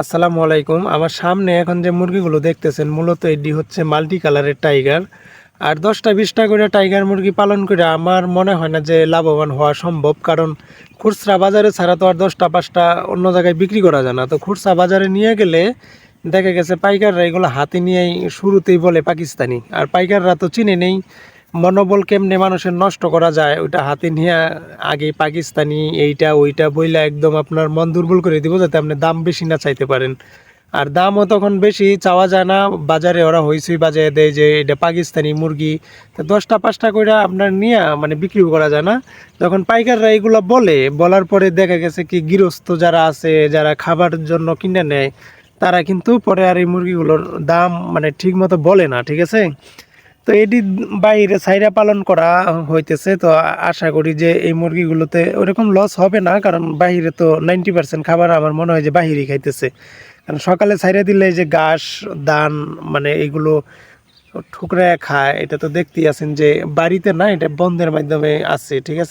আসসালামু আলাইকুম। আমার সামনে এখন যে মুরগিগুলো দেখতেছেন, মূলত এটি হচ্ছে মাল্টি কালারের টাইগার। আর দশটা, বিশটা করে টাইগার মুরগি পালন করে আমার মনে হয় না যে লাভবান হওয়া সম্ভব, কারণ খুচরা বাজারে ছাড়া তো আর দশটা, পাঁচটা অন্য জায়গায় বিক্রি করা যায় না। তো খুচরা বাজারে নিয়ে গেলে দেখা গেছে পাইকাররা এগুলো হাতে নিয়েই শুরুতেই বলে পাকিস্তানি। আর পাইকাররা তো চিনে নেই মনোবল কেমনে মানুষের নষ্ট করা যায়, ওইটা হাতে নিয়ে আগে পাকিস্তানি এইটা ওইটা বইলা একদম আপনার মন দুর্বল করে দিব যাতে আপনি দাম বেশি না চাইতে পারেন। আর দামও তখন বেশি, চাওয়া যায় না, বাজারে ওরা হইসই বাজারে দেয় যে এটা পাকিস্তানি মুরগি। তো দশটা পাঁচটা করে আপনার নিয়ে মানে বিক্রি করা যায় না। তখন পাইকাররা এগুলো বলে, বলার পরে দেখা গেছে কি গৃহস্থ যারা আছে, যারা খাবার জন্য কিনে নেয়, তারা কিন্তু পরে আর এই মুরগিগুলোর দাম মানে ঠিক মতো বলে না, ঠিক আছে? তো এটি বাইরে সাইরা পালন করা হইতেছে। তো আশা করি যে এই মুরগিগুলোতে ওরকম লস হবে না, কারণ বাহিরে তো নাইনটি পার্সেন্ট খাবার আমার মনে হয় যে বাহিরে খাইতেছে। কারণ সকালে সাইরা দিলে যে ঘাস দান মানে এগুলো ঠুকরা খায়, এটা তো দেখতেই আছেন যে বাড়িতে না, এটা বন্ধের মাধ্যমে আছে, ঠিক আছে?